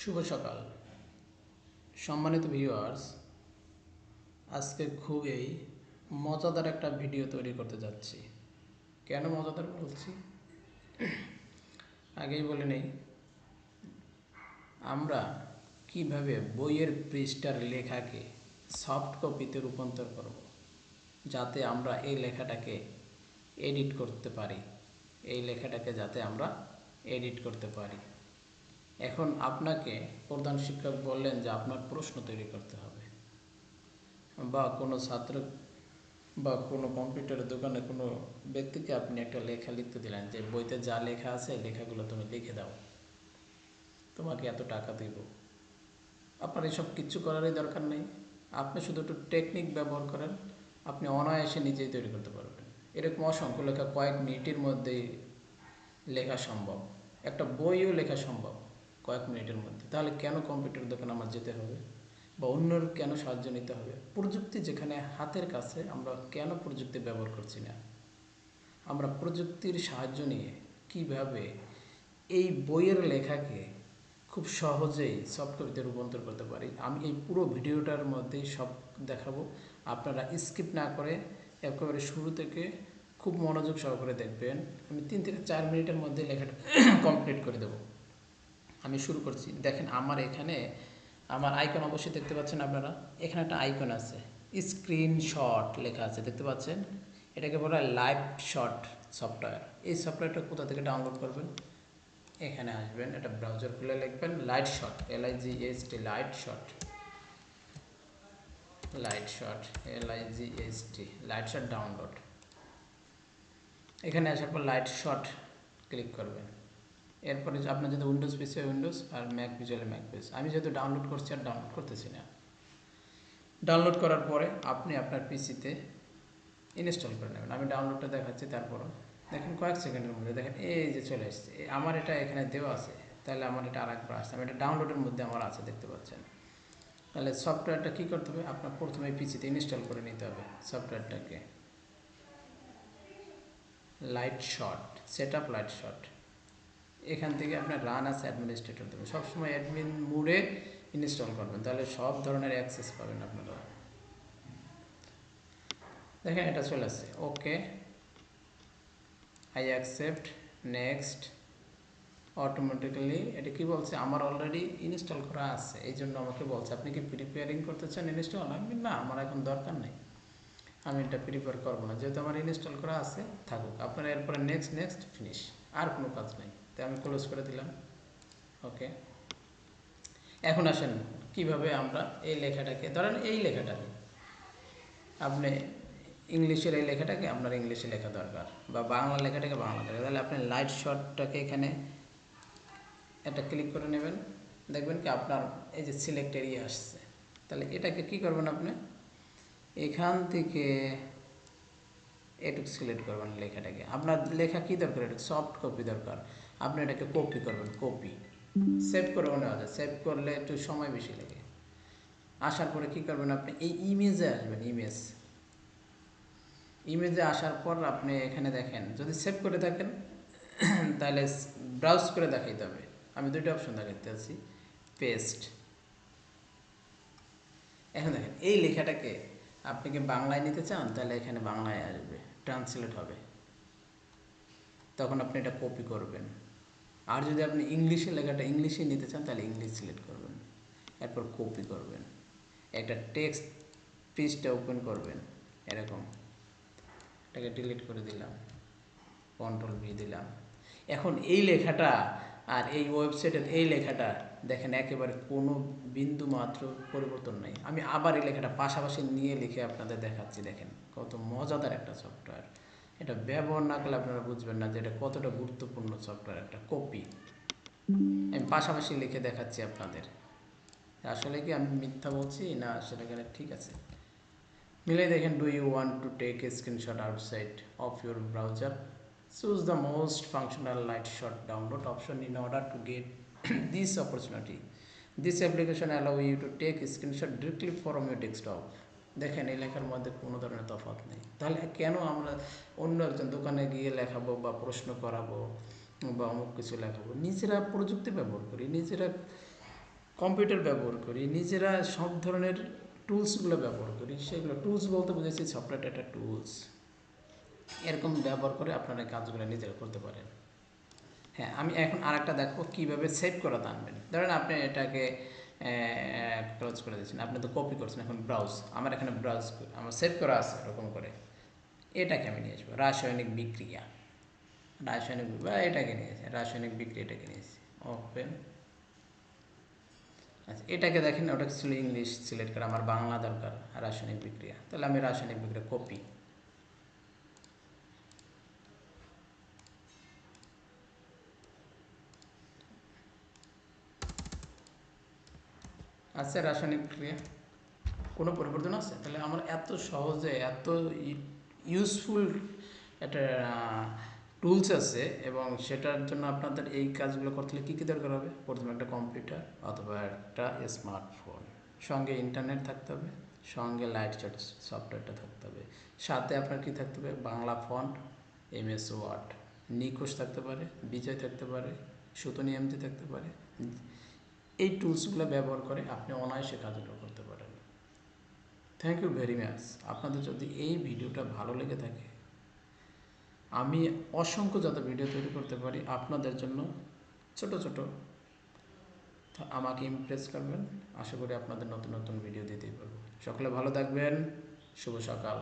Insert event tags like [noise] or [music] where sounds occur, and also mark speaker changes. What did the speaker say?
Speaker 1: শুভ সকাল। সম্মানিত ভিউয়ার্স আজকে খুবই মজাদার একটা ভিডিও তৈরি করতে যাচ্ছি। কেন মজাদার বলছি? আগেই বলে নেই। আমরা কীভাবে বইয়ের পৃষ্ঠার লেখাকে সফট কপিতে রূপান্তর করব, যাতে আমরা এই লেখাটাকে এডিট করতে পারি, এই লেখাটাকে যাতে আমরা এডিট করতে পারি। এখন আপনাকে প্রধান শিক্ষক বললেন যে আপনার প্রশ্ন তৈরি করতে হবে। বা কোনো ছাত্র বা কোনো কম্পিউটারের দোকানে কোনো ব্যক্তিকে আপনি একটা লেখা লিখতে দিলেন যে বইতে যা লেখা আছে লেখাগুলো তুমি লিখে দাও। তোমাকে এত টাকা দেব। আপনার এসব কিচ্ছু করারই দরকার নেই। আপনি শুধু একটু টেকনিক ব্যবহার করেন, আপনি অনায়াসে নিজেই তৈরি করতে পারবেন। এরকম অসংখ্য লেখা কয়েক মিনিটের মধ্যেই লেখা সম্ভব। একটা বইও লেখা সম্ভব। কয়েক মিনিটের মধ্যে। তাহলে কেন কম্পিউটার দোকানে আমার যেতে হবে? বা অন্যর কেন সাহায্য নিতে হবে? প্রযুক্তি যেখানে হাতের কাছে, আমরা কেন প্রযুক্তি ব্যবহার করছি না? আমরা প্রযুক্তির সাহায্য নিয়ে কীভাবে এই বইয়ের লেখাকে খুব সহজেই সফট কপিতে রূপান্তর করতে পারি? আমি এই পুরো ভিডিওটার মধ্যেই সব দেখাবো। আপনারা স্কিপ না করে একেবারে শুরু থেকে খুব মনোযোগ সহকারে দেখবেন। আমি তিন থেকে চার মিনিটের মধ্যে লেখাটা [coughs] কমপ্লিট করে দেবো। আমি শুরু করছি। দেখেন আমার এখানে আমার আইকন অবশ্যই দেখতে পাচ্ছেন আপনারা। এখানে একটা আইকন আছে। স্ক্রিনশট লেখা আছে। দেখতে পাচ্ছেন? এটাকে বলা হয় লাইভ শট সফটওয়্যার এই সফটওয়্যারটা কোথা থেকে ডাউনলোড করবেন? এখানে আসবেন। এটা ব্রাউজার খুলে লিখবেন। Lightshot L I G S T Lightshot Lightshot L I G S T Lightshot download এখানে আসার পর লাইট শট ক্লিক করবেন। এরপরে আপনার যদি উইন্ডোজ পিসি উইন্ডোজ আর ম্যাক ভিজুয়ালে ম্যাক পিস আমি যেহেতু ডাউনলোড করছি আর ডাউনলোড করতেছি না। ডাউনলোড করার পরে আপনি আপনার পিসিতে ইনস্টল করে নেবেন। আমি ডাউনলোডটা দেখাচ্ছি, তারপরও দেখেন কয়েক সেকেন্ডের মধ্যে দেখেন এই যে চলে আসছে। আমার এটা এখানে দেওয়া আছে, তাহলে আমার এটা আরেকবার আসছে। আমি এটা ডাউনলোডের মধ্যে আমার আছে, দেখতে পাচ্ছেন। তাহলে সফটওয়্যারটা কী করতে হবে? আপনার প্রথমে পিসিতে ইনস্টল করে নিতে হবে সফটওয়্যারটাকে Lightshot set up Lightshot এখান থেকে আপনার রান আছে অ্যাডমিনিস্ট্রেটর দেবেন সবসময় অ্যাডমিন মুডে ইনস্টল করবেন। তাহলে সব ধরনের অ্যাক্সেস পাবেন আপনারা। দেখেন এটা চলে আসছে। Okay I accept next automatically এটা কি বলছে? আমার অলরেডি ইনস্টল করা আছে। এই জন্য আমাকে বলছে, আপনি কি প্রিপেয়ারিং করতে চান ইনস্টল আমি না, আমার এখন দরকার নেই। আমি এটা প্রিপেয়ার করব না। যেহেতু আমার ইনস্টল করা আছে, থাকুক। আপনারা এরপরে নেক্সট নেক্সট ফিনিশ আর কোনো কাজ নেই। আমি ক্লোজ করে দিলাম। ওকে এখন আসেন, কীভাবে আমরা এই লেখাটাকে, ধরেন এই লেখাটাকে আপনি ইংলিশের এই লেখাটাকে আপনার ইংলিশে লেখা দরকার, বা বাংলা লেখাটাকে বাংলা দরকার তাহলে আপনি লাইট শটটাকে এখানে এটা ক্লিক করে নেবেন, দেখবেন কি আপনার এই যে সিলেক্ট এরিয়া আসছে। তাহলে এটাকে কি করবেন আপনি? এখান থেকে এটুকু সিলেক্ট করবেন লেখাটাকে। আপনার লেখা কি দরকার? এটা সফট কপি দরকার। আপনি এটাকে কপি করবেন, কপি। সেভ করেও নেওয়া যায়। সেভ করলে একটু সময় বেশি লাগে। আসার পরে কি করবেন আপনি? এই ইমেজে আসবেন ইমেজ ইমেজে আসার পর আপনি এখানে দেখেন, যদি সেভ করে থাকেন, তাহলে ব্রাউজ করে দেখাইতে হবে। আমি দুইটা অপশন দেখাইতে আছি। পেস্ট এখন দেখেন, এই লেখাটাকে আপনি কি বাংলায় নিতে চান? তাহলে এখানে বাংলায় আসবে ট্রান্সলেট হবে। তখন আপনি এটা কপি করবেন। আর যদি আপনি ইংলিশে লেখাটা ইংলিশে নিতে চান, তাহলে ইংলিশ সিলেক্ট করবেন। এরপর কপি করবেন। একটা টেক্সট পেজটা ওপেন করবেন, এরকম। এটাকে ডিলিট করে দিলাম। কন্ট্রোল ভি দিলাম। এখন এই লেখাটা আর এই ওয়েবসাইটের এই লেখাটা দেখেন, একেবারে কোনো বিন্দু মাত্র পরিবর্তন নাই। আমি আবার এই লেখাটা পাশাপাশি নিয়ে লিখে আপনাদের দেখাচ্ছি, দেখেন। কত মজাদার একটা সফটওয়্যার। এটা ব্যবহার না করলে আপনারা বুঝবেন না যে এটা কতটা গুরুত্বপূর্ণ সফটওয়্যার একটা কপি আমি পাশাপাশি লিখে দেখাচ্ছি আপনাদের। আসলে কি আমি মিথ্যা বলছি? না আসলে গেলে ঠিক আছে। মিলে দেখেন do you want to take a screenshot website of your browser choose the most functional Lightshot download option in order to get this opportunity this application allow you to take screenshot directly from your desktop দেখেন এই লেখার মধ্যে কোনো ধরনের তফাৎ নেই। তাহলে কেন আমরা অন্য একজন দোকানে গিয়ে লেখাবো বা প্রশ্ন করাবো বা অমুক কিছু লেখাবো? নিজেরা প্রযুক্তি ব্যবহার করি, নিজেরা কম্পিউটার ব্যবহার করি, নিজেরা সব ধরনের টুলসগুলো ব্যবহার করি। সেগুলো টুলস বলতে বুঝেছি সফটওয়্যার একটা টুলস। এরকম ব্যবহার করে আপনারা কাজগুলো নিজেরা করতে পারেন। হ্যাঁ আমি এখন আরেকটা দেখো কীভাবে সেভ করা আনবেন। ধরেন আপনি এটাকে ক্লোজ করে দিচ্ছেন আপনি তো কপি করছেন এখন ব্রাউজ আমার এখানে ব্রাউজ আমার সেভ করা আছে এরকম করে। এটাকে আমি নিয়ে আসব। রাসায়নিক বিক্রিয়া। রাসায়নিক বা এটাকে নিয়েছি রাসায়নিক বিক্রিয়া এটাকে নিয়েছি ওপেন আচ্ছা এটাকে দেখেন, ওটা ছিল ইংলিশ সিলেক্ট করা। আমার বাংলা দরকার রাসায়নিক বিক্রিয়া। তাহলে আমি রাসায়নিক বিক্রিয়া কপি আছে রাসায়নিক ক্রিয়া? কোনো পরিবর্তন আছে? তাহলে আমার এত সহজে, এত ইউজফুল একটা টুলস আছে এবং সেটার জন্য আপনাদের এই কাজগুলো করতে হলে কী কী দরকার হবে? প্রথমে একটা কম্পিউটার অথবা একটা স্মার্টফোন সঙ্গে ইন্টারনেট থাকতে হবে, সঙ্গে লাইট চার্জ সফটওয়্যারটা থাকতে হবে, সাথে আপনার কি থাকতে হবে? Bangla font M S Word নিকোষ থাকতে পারে, বিজয় থাকতে পারে সুতনি এমজি থাকতে পারে এই টুলসগুলো ব্যবহার করে আপনি অনায়াসে কাজগুলো করতে পারেন। থ্যাংক ইউ ভেরি মাচ আপনাদের যদি এই ভিডিওটা ভালো লেগে থাকে, আমি অসংখ্য যত ভিডিও তৈরি করতে পারি, আপনাদের জন্য ছোট ছোট আমাকে ইমপ্রেস করবেন। আশা করি আপনাদের নতুন নতুন ভিডিও দিতেই পারব। সকলে ভালো থাকবেন। শুভ সকাল।